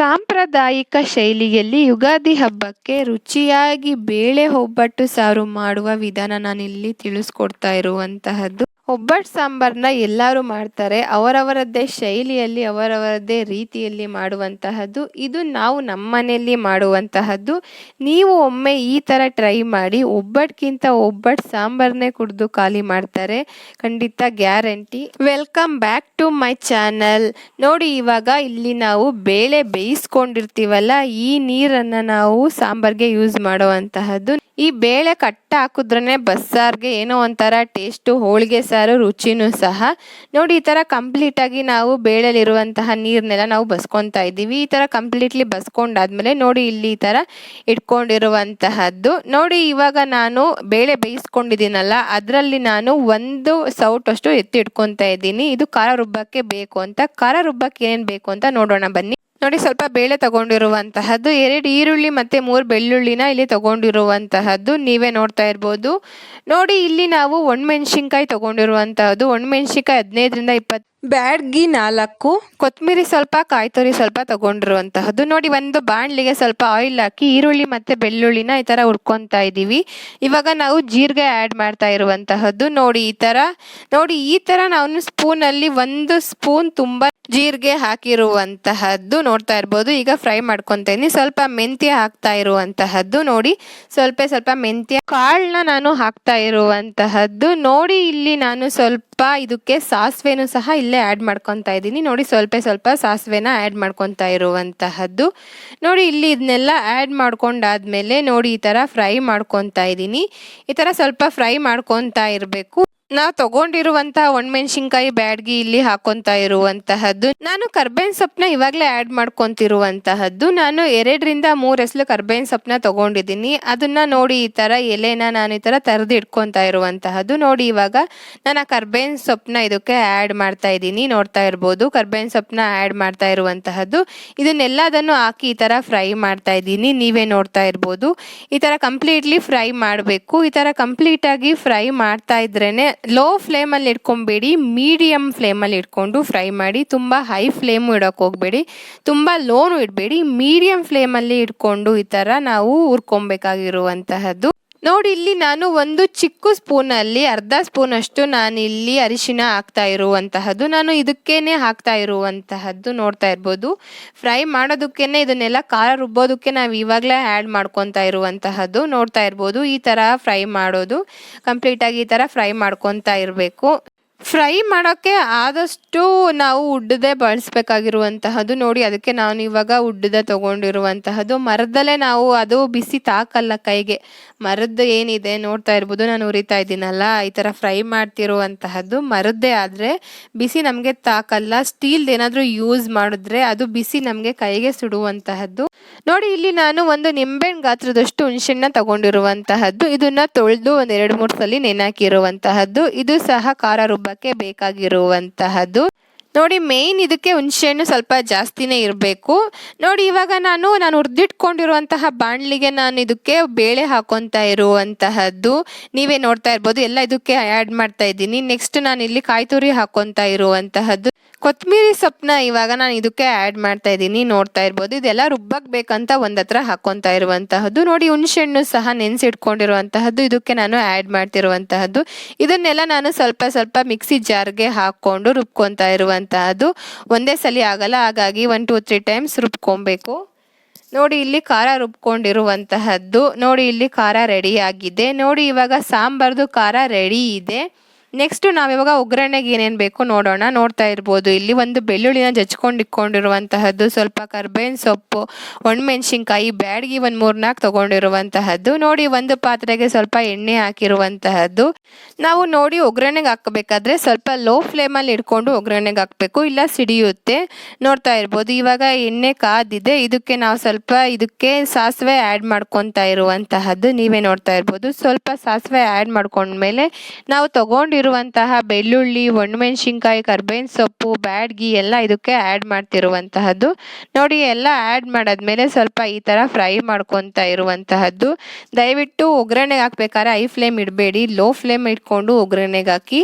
ಸಾಂಪ್ರದಾಯಿಕ ಶೈಲಿಯಲ್ಲಿ ಯುಗಾದಿ ಹಬ್ಬಕ್ಕೆ ರುಚಿಯಾಗಿ ಬೇಳೆ ಒಬ್ಬಟ್ಟು ಸಾರು ಮಾಡುವ ವಿಧಾನ ನಾನಿಲ್ಲಿ ತಿಳಿಸ್ಕೊಡ್ತಾ ಇರುವಂತಹದ್ದು. ಒಬ್ಬಟ್ಟು ಸಾಂಬಾರನ್ನ ಎಲ್ಲರೂ ಮಾಡ್ತಾರೆ, ಅವರವರದ್ದೇ ಶೈಲಿಯಲ್ಲಿ, ಅವರವರದ್ದೇ ರೀತಿಯಲ್ಲಿ ಮಾಡುವಂತಹದ್ದು. ಇದು ನಾವು ನಮ್ಮ ಮನೆಯಲ್ಲಿ ಮಾಡುವಂತಹದ್ದು. ನೀವು ಒಮ್ಮೆ ಈ ಥರ ಟ್ರೈ ಮಾಡಿ ಒಬ್ಬಟ್ಟಿಗಿಂತ ಒಬ್ಬಟ್ಟು ಸಾಂಬಾರನ್ನೇ ಕುಡಿದು ಖಾಲಿ ಮಾಡ್ತಾರೆ. ಖಂಡಿತ guarantee. Welcome back to my channel. ನೋಡಿ, ಇವಾಗ ಇಲ್ಲಿ ನಾವು ಬೇಳೆ ಬೇಯಿಸ್ಕೊಂಡಿರ್ತೀವಲ್ಲ, ಈ ನೀರನ್ನು ನಾವು ಸಾಂಬಾರ್ಗೆ ಯೂಸ್ ಮಾಡುವಂತಹದ್ದು. ಈ ಬೇಳೆ ಕಟ್ಟ ಹಾಕಿದ್ರೇ ಬಸ್ಸಾರ್ಗೆ ಏನೋ ಒಂಥರ ಟೇಸ್ಟು, ಹೋಳಿಗೆ ಸಾರು ರುಚಿನೂ ಸಹ ನೋಡಿ, ಈ ಥರ ಕಂಪ್ಲೀಟಾಗಿ ನಾವು ಬೇಳೆಲಿರುವಂತಹ ನೀರನ್ನೆಲ್ಲ ನಾವು ಬಸ್ಕೊತಾ ಇದ್ದೀವಿ. ಈ ಥರ ಕಂಪ್ಲೀಟ್ಲಿ ಬಸ್ಕೊಂಡಾದ್ಮೇಲೆ ನೋಡಿ, ಇಲ್ಲಿ ಈ ಥರ ಇಟ್ಕೊಂಡಿರುವಂತಹದ್ದು. ನೋಡಿ, ಇವಾಗ ನಾನು ಬೇಳೆ ಬೇಯಿಸ್ಕೊಂಡಿದ್ದೀನಲ್ಲ, ಅದರಲ್ಲಿ ನಾನು ಒಂದು ಸೌಟಷ್ಟು ಎತ್ತಿ ಇಟ್ಕೊತಾ ಇದ್ದೀನಿ. ಇದು ಖಾರ ರುಬ್ಬಕ್ಕೆ ಬೇಕು ಅಂತ. ಖಾರ ರುಬ್ಬಕ್ಕೆ ಏನೇನು ಬೇಕು ಅಂತ ನೋಡೋಣ ಬನ್ನಿ. ನೋಡಿ, ಸ್ವಲ್ಪ ಬೇಳೆ ತಗೊಂಡಿರುವಂತಹದ್ದು, ಎರಡು ಈರುಳ್ಳಿ ಮತ್ತೆ ಮೂರು ಬೆಳ್ಳುಳ್ಳಿನ ಇಲ್ಲಿ ತಗೊಂಡಿರುವಂತಹದ್ದು ನೀವೇ ನೋಡ್ತಾ ಇರ್ಬೋದು. ನೋಡಿ, ಇಲ್ಲಿ ನಾವು ಒಣಮೆಣ್ಸಿನ್ಕಾಯಿ ತಗೊಂಡಿರುವಂತಹದ್ದು. ಒಣಮೆಣ್ಸಿನ್ಕಾಯಿ ಹದಿನೈದರಿಂದ ಇಪ್ಪತ್ತು ಬ್ಯಾಡ್ಗಿ ನಾಲ್ಕು ಕೊತ್ತಂಬರಿ ಸ್ವಲ್ಪ ಕಾಯಿ ತುರಿ ಸ್ವಲ್ಪ ತಗೊಂಡಿರುವಂತಹದ್ದು. ನೋಡಿ, ಒಂದು ಬಾಣಲಿಗೆ ಸ್ವಲ್ಪ ಆಯಿಲ್ ಹಾಕಿ, ಈರುಳ್ಳಿ ಮತ್ತೆ ಬೆಳ್ಳುಳ್ಳಿನ ಈ ಥರ ಹುರ್ಕೊತಾ ಇದ್ದೀವಿ. ಇವಾಗ ನಾವು ಜೀರಿಗೆ ಆ್ಯಡ್ ಮಾಡ್ತಾ ಇರುವಂತಹದ್ದು. ನೋಡಿ, ಈ ಥರ. ನೋಡಿ, ಈ ಥರ ನಾನು ಸ್ಪೂನಲ್ಲಿ ಒಂದು ಸ್ಪೂನ್ ತುಂಬ ಜೀರಿಗೆ ಹಾಕಿರುವಂತಹದ್ದು ನೋಡ್ತಾ ಇರ್ಬೋದು. ಈಗ ಫ್ರೈ ಮಾಡ್ಕೊತೀನಿ. ಸ್ವಲ್ಪ ಮೆಂತ್ಯ ಹಾಕ್ತಾ ಇರುವಂತಹದ್ದು ನೋಡಿ. ಸ್ವಲ್ಪ ಸ್ವಲ್ಪ ಮೆಂತ್ಯ, ಕಾಳನ್ನ ನಾನು ಹಾಕ್ತಾ ಇರುವಂತಹದ್ದು ನೋಡಿ. ಇಲ್ಲಿ ನಾನು ಸ್ವಲ್ಪ ಇದಕ್ಕೆ ಸಾಸಿವೆನೂ ಸಹ ಇಲ್ಲೇ ಆ್ಯಡ್ ಮಾಡ್ಕೊತಾ ಇದ್ದೀನಿ. ನೋಡಿ, ಸ್ವಲ್ಪ ಸ್ವಲ್ಪ ಸಾಸಿವೆನ ಆ್ಯಡ್ ಮಾಡ್ಕೊತಾ ಇರುವಂತಹದ್ದು ನೋಡಿ. ಇಲ್ಲಿ ಇದನ್ನೆಲ್ಲ ಆ್ಯಡ್ ಮಾಡ್ಕೊಂಡಾದ್ಮೇಲೆ ನೋಡಿ, ಈ ಥರ ಫ್ರೈ ಮಾಡ್ಕೊತಾ ಇದ್ದೀನಿ. ಈ ಥರ ಸ್ವಲ್ಪ ಫ್ರೈ ಮಾಡ್ಕೊತಾ ಇರಬೇಕು. ನಾವು ತಗೊಂಡಿರುವಂತಹ ಒಣಮೆಣಸಿನ್ಕಾಯಿ ಬ್ಯಾಡ್ಗಿ ಇಲ್ಲಿ ಹಾಕೊಂತ ಇರುವಂತಹದ್ದು. ನಾನು ಕರ್ಬೇವಿನ ಸೊಪ್ಪನ್ನ ಇವಾಗಲೇ ಆ್ಯಡ್ ಮಾಡ್ಕೊತಿರುವಂತಹದ್ದು. ನಾನು ಎರಡರಿಂದ ಮೂರು ಎಸ್ಲು ಕರ್ಬೇವಿನ ಸೊಪ್ಪನ್ನ ತಗೊಂಡಿದ್ದೀನಿ. ಅದನ್ನ ನೋಡಿ ಈ ಥರ ಎಲೆನ ನಾನು ಈ ಥರ ತರದು ಇಟ್ಕೊತಾ ಇರುವಂತಹದ್ದು. ನೋಡಿ ಇವಾಗ ನಾನು ಆ ಕರ್ಬೇವಿನ ಸೊಪ್ಪನ್ನ ಇದಕ್ಕೆ ಆ್ಯಡ್ ಮಾಡ್ತಾ ಇದ್ದೀನಿ. ನೋಡ್ತಾ ಇರ್ಬೋದು, ಕರ್ಬೇವಿನ ಸೊಪ್ಪನ್ನ ಆ್ಯಡ್ ಮಾಡ್ತಾ ಇರುವಂತಹದ್ದು. ಇದನ್ನೆಲ್ಲದನ್ನು ಹಾಕಿ ಈ ಥರ ಫ್ರೈ ಮಾಡ್ತಾ ಇದ್ದೀನಿ. ನೀವೇ ನೋಡ್ತಾ ಇರ್ಬೋದು. ಈ ಥರ ಕಂಪ್ಲೀಟ್ಲಿ ಫ್ರೈ ಮಾಡಬೇಕು. ಈ ಥರ ಕಂಪ್ಲೀಟಾಗಿ ಫ್ರೈ ಮಾಡ್ತಾ ಇದ್ರೇ ಲೋ ಫ್ಲೇಮಲ್ಲಿ ಇಟ್ಕೊಬೇಡಿ ಮೀಡಿಯಮ್ ಫ್ಲೇಮಲ್ಲಿ ಇಟ್ಕೊಂಡು ಫ್ರೈ ಮಾಡಿ, ತುಂಬ ಹೈ ಫ್ಲೇಮು ಇಡೋಕೆ ಹೋಗಬೇಡಿ. ತುಂಬ ಲೋನು ಇಡಬೇಡಿ ಮೀಡಿಯಮ್ ಫ್ಲೇಮಲ್ಲಿ ಇಟ್ಕೊಂಡು ಈ ಥರ ನಾವು ಹುರ್ಕೊಬೇಕಾಗಿರುವಂತಹದ್ದು. ನೋಡಿ, ಇಲ್ಲಿ ನಾನು ಒಂದು ಚಿಕ್ಕ ಸ್ಪೂನಲ್ಲಿ ಅರ್ಧ ಸ್ಪೂನಷ್ಟು ನಾನು ಇಲ್ಲಿ ಅರಿಶಿನ ಹಾಕ್ತಾ ಇರುವಂತಹದ್ದು. ನಾನು ಇದಕ್ಕೇನೆ ಹಾಕ್ತಾ ಇರುವಂತಹದ್ದು ನೋಡ್ತಾ ಇರ್ಬೋದು. ಫ್ರೈ ಮಾಡೋದಕ್ಕೇನೆ ಇದನ್ನೆಲ್ಲ ಖಾರ ರುಬ್ಬೋದಕ್ಕೆ ನಾವು ಇವಾಗಲೇ ಆ್ಯಡ್ ಮಾಡ್ಕೊತಾ ಇರುವಂತಹದ್ದು ನೋಡ್ತಾ ಇರ್ಬೋದು. ಈ ಥರ ಫ್ರೈ ಮಾಡೋದು, ಕಂಪ್ಲೀಟಾಗಿ ಈ ಥರ ಫ್ರೈ ಮಾಡ್ಕೊತಾ ಇರಬೇಕು. ಫ್ರೈ ಮಾಡೋಕ್ಕೆ ಆದಷ್ಟು ನಾವು ಉಡ್ಡದೇ ಬಳಸಬೇಕಾಗಿರುವಂತಹದ್ದು ನೋಡಿ, ಅದಕ್ಕೆ ನಾನು ಇವಾಗ ಉಡ್ಡದ ತಗೊಂಡಿರುವಂತಹದ್ದು. ಮರದಲ್ಲೇ ನಾವು ಅದು ಬಿಸಿ ತಾಕಲ್ಲ ಕೈಗೆ. ಮರದ್ದು ಏನಿದೆ ನೋಡ್ತಾ ಇರ್ಬೋದು, ನಾನು ಉರಿತಾ ಇದ್ದೀನಲ್ಲ, ಈ ಥರ ಫ್ರೈ ಮಾಡ್ತಿರುವಂತಹದ್ದು. ಮರದ್ದೇ ಆದರೆ ಬಿಸಿ ನಮಗೆ ತಾಕಲ್ಲ, ಸ್ಟೀಲ್ದು ಏನಾದರೂ ಯೂಸ್ ಮಾಡಿದ್ರೆ ಅದು ಬಿಸಿ ನಮಗೆ ಕೈಗೆ ಸುಡುವಂತಹದ್ದು. ನೋಡಿ, ಇಲ್ಲಿ ನಾನು ಒಂದು ನಿಂಬೆಹಣ್ಣು ಗಾತ್ರದಷ್ಟು ಹುಣಸೆಣ್ಣ ತಗೊಂಡಿರುವಂತಹದ್ದು. ಇದನ್ನ ತೊಳೆದು ಒಂದು ಎರಡು ಮೂರು ಸಲ ನೆನಾಕಿರುವಂತಹದ್ದು ಇದು ಸಹ ಖಾರ ರುಬ್ಬಕ್ಕೆ ಬೇಕಾಗಿರುವಂತಹದ್ದು. ನೋಡಿ ಮೇನ್ ಇದಕ್ಕೆ ಹುಣಸೆಹಣ್ಣು ಸ್ವಲ್ಪ ಜಾಸ್ತಿನೇ ಇರಬೇಕು. ನೋಡಿ, ಇವಾಗ ನಾನು ನಾನು ಹುರಿದಿಟ್ಕೊಂಡಿರುವಂತಹ ಬಾಣಲಿಗೆ ನಾನು ಇದಕ್ಕೆ ಬೇಳೆ ಹಾಕೊತಾ ಇರುವಂತಹದ್ದು. ನೀವೇ ನೋಡ್ತಾ ಇರ್ಬೋದು, ಎಲ್ಲ ಇದಕ್ಕೆ ಆ್ಯಡ್ ಮಾಡ್ತಾ ಇದ್ದೀನಿ. ನೆಕ್ಸ್ಟ್ ನಾನು ಇಲ್ಲಿ ಕಾಯಿ ತುರಿ ಹಾಕೊತಾ ಇರುವಂತಹದ್ದು. ಕೊತ್ತಂಬರಿ ಸೊಪ್ಪನ್ನ ಇವಾಗ ನಾನು ಇದಕ್ಕೆ ಆ್ಯಡ್ ಮಾಡ್ತಾ ಇದ್ದೀನಿ, ನೋಡ್ತಾ ಇರ್ಬೋದು. ಇದೆಲ್ಲ ರುಬ್ಬಕ್ಕೆ ಬೇಕಂತ ಒಂದು ಹತ್ರ ಹಾಕೊತಾ ಇರುವಂತಹದ್ದು. ನೋಡಿ, ಹುಣಸೆಹಣ್ಣು ಸಹ ನೆನೆಸಿಟ್ಕೊಂಡಿರುವಂತಹದ್ದು. ಇದಕ್ಕೆ ನಾನು ಆ್ಯಡ್ ಮಾಡ್ತಿರುವಂತಹದ್ದು. ಇದನ್ನೆಲ್ಲ ನಾನು ಸ್ವಲ್ಪ ಸ್ವಲ್ಪ ಮಿಕ್ಸಿ ಜಾರ್ಗೆ ಹಾಕ್ಕೊಂಡು ರುಬ್ಕೊತಾ ಇರುವಂತಹದ್ದು. ಒಂದೇ ಸಲ ಆಗಲ್ಲ, ಹಾಗಾಗಿ ಒನ್ ಟೂ ತ್ರೀ ಟೈಮ್ಸ್ ರುಬ್ಕೊಬೇಕು. ನೋಡಿ, ಇಲ್ಲಿ ಖಾರ ರುಬ್ಕೊಂಡಿರುವಂತಹದ್ದು. ನೋಡಿ, ಇಲ್ಲಿ ಖಾರ ರೆಡಿ ಆಗಿದೆ. ನೋಡಿ, ಇವಾಗ ಸಾಂಬಾರ್ದು ಖಾರ ರೆಡಿ ಇದೆ. ನೆಕ್ಸ್ಟು ಇವಾಗ ಒಗ್ಗರಣೆಗೆ ಏನೇನು ಬೇಕು ನೋಡೋಣ. ನೋಡ್ತಾ ಇರ್ಬೋದು. ಇಲ್ಲಿ ಒಂದು ಬೆಳ್ಳುಳ್ಳಿನ ಜಚ್ಕೊಂಡು ಇಟ್ಕೊಂಡಿರುವಂತಹದ್ದು, ಸ್ವಲ್ಪ ಕರ್ಬೇವಿನ ಸೊಪ್ಪು ಒಣಮೆಣ್ಸಿನ್ಕಾಯಿ ಬ್ಯಾಡ್ಗಿ ಒಂದು ಮೂರ್ನಾಲ್ಕು ತೊಗೊಂಡಿರುವಂತಹದ್ದು. ನೋಡಿ, ಒಂದು ಪಾತ್ರೆಗೆ ಸ್ವಲ್ಪ ಎಣ್ಣೆ ಹಾಕಿರುವಂತಹದ್ದು. ನಾವು ನೋಡಿ ಒಗ್ಗರಣೆಗೆ ಹಾಕಬೇಕಾದ್ರೆ ಸ್ವಲ್ಪ ಲೋ ಫ್ಲೇಮಲ್ಲಿ ಇಟ್ಕೊಂಡು ಒಗ್ಗರಣೆಗೆ ಹಾಕಬೇಕು. ಇಲ್ಲ ಸಿಡಿಯುತ್ತೆ. ನೋಡ್ತಾ ಇರ್ಬೋದು. ಇವಾಗ ಎಣ್ಣೆ ಕಾದಿದೆ. ಇದಕ್ಕೆ ನಾವು ಸ್ವಲ್ಪ ಇದಕ್ಕೆ ಸಾಸಿವೆ ಆ್ಯಡ್ ಮಾಡ್ಕೊತಾ ಇರುವಂತಹದ್ದು ನೀವೇ ನೋಡ್ತಾ ಇರ್ಬೋದು. ಸ್ವಲ್ಪ ಸಾಸಿವೆ ಆ್ಯಡ್ ಮಾಡ್ಕೊಂಡ್ಮೇಲೆ ನಾವು ತಗೊಂಡು ಇರುವಂತಹ ಬೆಳ್ಳುಳ್ಳಿ, ಒಣಮೆಣ್ಸಿನ್ಕಾಯಿ, ಕರ್ಬೇವಿನ ಸೊಪ್ಪು ಬ್ಯಾಡ್ಗಿ ಎಲ್ಲ ಇದಕ್ಕೆ ಆ್ಯಡ್ ಮಾಡ್ತಿರುವಂತಹದ್ದು. ನೋಡಿ ಎಲ್ಲ ಆ್ಯಡ್ ಮಾಡಾದ್ಮೇಲೆ ಸ್ವಲ್ಪ ಈ ಥರ ಫ್ರೈ ಮಾಡ್ಕೊತಾ ಇರುವಂತಹದ್ದು. ದಯವಿಟ್ಟು ಒಗ್ಗರಣೆಗೆ ಹಾಕ್ಬೇಕಾದ್ರೆ ಐ ಫ್ಲೇಮ್ ಇಡಬೇಡಿ ಲೋ ಫ್ಲೇಮ್ ಇಟ್ಕೊಂಡು ಒಗ್ಗರಣೆಗೆ ಹಾಕಿ.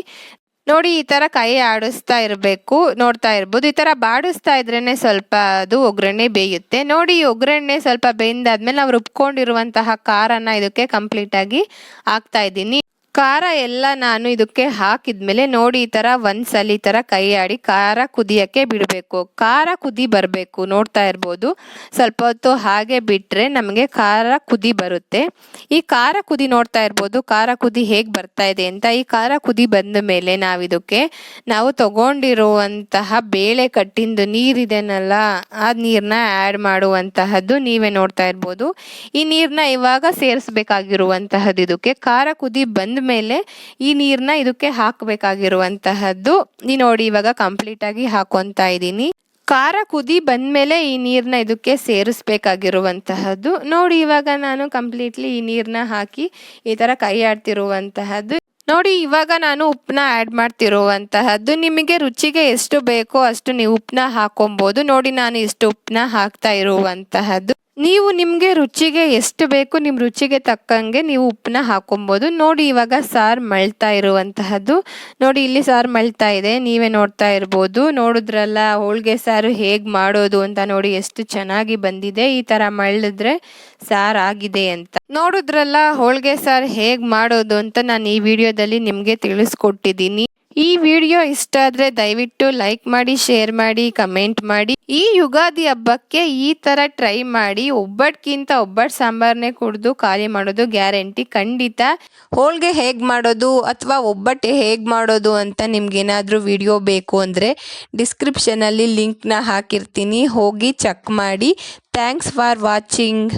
ನೋಡಿ ಈ ಥರ ಕೈ ಆಡಿಸ್ತಾ ಇರಬೇಕು, ನೋಡ್ತಾ ಇರ್ಬೋದು. ಈ ಥರ ಬಾಡಿಸ್ತಾ ಇದ್ರೇ ಸ್ವಲ್ಪ ಅದು ಒಗ್ಗರಣೆ ಬೇಯುತ್ತೆ. ನೋಡಿ ಒಗ್ಗರಣೆ ಸ್ವಲ್ಪ ಬೆಂದಾದ್ಮೇಲೆ ನಾವು ರುಬ್ಕೊಂಡಿರುವಂತಹ ಖಾರನ ಇದಕ್ಕೆ ಕಂಪ್ಲೀಟಾಗಿ ಹಾಕ್ತಾ ಇದ್ದೀನಿ. ಖಾರ ಎಲ್ಲ ನಾನು ಇದಕ್ಕೆ ಹಾಕಿದ್ಮೇಲೆ ನೋಡಿ ಈ ಥರ ಒಂದ್ಸಲ ಈ ಥರ ಕೈ ಆಡಿ ಖಾರ ಕುದಿಯೋಕ್ಕೆ ಬಿಡಬೇಕು. ಖಾರ ಕುದಿ ಬರಬೇಕು ನೋಡ್ತಾ ಇರ್ಬೋದು. ಸ್ವಲ್ಪ ಹೊತ್ತು ಹಾಗೆ ಬಿಟ್ಟರೆ ನಮಗೆ ಖಾರ ಕುದಿ ಬರುತ್ತೆ. ಈ ಖಾರ ಕುದಿ ನೋಡ್ತಾ ಇರ್ಬೋದು. ಖಾರ ಕುದಿ ಹೇಗೆ ಬರ್ತಾ ಇದೆ ಅಂತ. ಈ ಖಾರ ಕುದಿ ಬಂದ ಮೇಲೆ ನಾವಿದಕ್ಕೆ ನಾವು ತಗೊಂಡಿರುವಂತಹ ಬೇಳೆ ಕಟ್ಟಿಂದು ನೀರಿದೆನಲ್ಲ, ಆ ನೀರನ್ನ ಆ್ಯಡ್ ಮಾಡುವಂತಹದ್ದು ನೀವೇ ನೋಡ್ತಾ ಇರ್ಬೋದು. ಈ ನೀರನ್ನ ಇವಾಗ ಸೇರಿಸ್ಬೇಕಾಗಿರುವಂತಹದ್ದು ಇದಕ್ಕೆ ಖಾರ ಕುದಿ ಬಂದ ಮೇಲೆ ಈ ನೀರನ್ನ ಇದಕ್ಕೆ ಹಾಕಬೇಕಾಗಿರುವಂತಹದ್ದು. ನೀ ನೋಡಿ ಇವಾಗ ಕಂಪ್ಲೀಟ್ ಆಗಿ ಹಾಕೊತಾ ಇದ್ದೀನಿ. ಖಾರ ಕುದಿ ಬಂದಮೇಲೆ ಈ ನೀರನ್ನ ಇದಕ್ಕೆ ಸೇರಿಸ್ಬೇಕಾಗಿರುವಂತಹದ್ದು. ನೋಡಿ ಇವಾಗ ನಾನು ಕಂಪ್ಲೀಟ್ಲಿ ಈ ನೀರನ್ನ ಹಾಕಿ ಈ ಥರ ಕೈ ಆಡ್ತಿರುವಂತಹದ್ದು. ನೋಡಿ ಇವಾಗ ನಾನು ಉಪ್ಪನ್ನ ಆ್ಯಡ್ ಮಾಡ್ತಿರುವಂತಹದ್ದು. ನಿಮಗೆ ರುಚಿಗೆ ಎಷ್ಟು ಬೇಕೋ ಅಷ್ಟು ನೀವು ಉಪ್ಪನ್ನ ಹಾಕೊಬೋದು. ನೋಡಿ ನಾನು ಇಷ್ಟು ಉಪ್ಪನ್ನ ಹಾಕ್ತಾ ಇರುವಂತಹದ್ದು. ನೀವು ನಿಮಗೆ ರುಚಿಗೆ ಎಷ್ಟು ಬೇಕು ನಿಮ್ಮ ರುಚಿಗೆ ತಕ್ಕಂಗೆ ನೀವು ಉಪ್ಪನ್ನ ಹಾಕೊಬೋದು. ನೋಡಿ, ಇವಾಗ ಸಾರು ಮಳ್ತಾ ಇರುವಂತಹದ್ದು. ನೋಡಿ, ಇಲ್ಲಿ ಸಾರು ಮಳ್ತಾ ಇದೆ. ನೀವೇ ನೋಡ್ತಾ ಇರ್ಬೋದು. ನೋಡಿದ್ರಲ್ಲ, ಹೋಳಿಗೆ ಸಾರು ಹೇಗೆ ಮಾಡೋದು ಅಂತ ನೋಡಿ ಎಷ್ಟು ಚೆನ್ನಾಗಿ ಬಂದಿದೆ. ಈ ಥರ ಮಳ್ಳಿದ್ರೆ ಸಾರು ಆಗಿದೆ ಅಂತ. ನೋಡಿದ್ರಲ್ಲ, ಹೋಳಿಗೆ ಸಾರು ಹೇಗೆ ಮಾಡೋದು ಅಂತ ನಾನು ಈ ವಿಡಿಯೋದಲ್ಲಿ ನಿಮಗೆ ತಿಳಿಸ್ಕೊಟ್ಟಿದ್ದೀನಿ. ಈ ವಿಡಿಯೋ ಇಷ್ಟ ಆದರೆ ದಯವಿಟ್ಟು ಲೈಕ್ ಮಾಡಿ ಶೇರ್ ಮಾಡಿ ಕಮೆಂಟ್ ಮಾಡಿ. ಈ ಯುಗಾದಿ ಹಬ್ಬಕ್ಕೆ ಈ ಥರ ಟ್ರೈ ಮಾಡಿ, ಒಬ್ಬಟ್ಕಿಂತ ಒಬ್ಬಟ್ಟು ಸಾಂಬಾರನ್ನೇ ಕುಡಿದು ಖಾಲಿ ಮಾಡೋದು ಗ್ಯಾರಂಟಿ ಖಂಡಿತ. ಹೋಳಿಗೆ ಹೇಗೆ ಮಾಡೋದು ಅಥವಾ ಒಬ್ಬಟ್ಟು ಹೇಗೆ ಮಾಡೋದು ಅಂತ ನಿಮ್ಗೇನಾದರೂ ವಿಡಿಯೋ ಬೇಕು ಅಂದರೆ ಡಿಸ್ಕ್ರಿಪ್ಷನಲ್ಲಿ ಲಿಂಕ್ನ ಹಾಕಿರ್ತೀನಿ. ಹೋಗಿ ಚೆಕ್ ಮಾಡಿ. Thanks for watching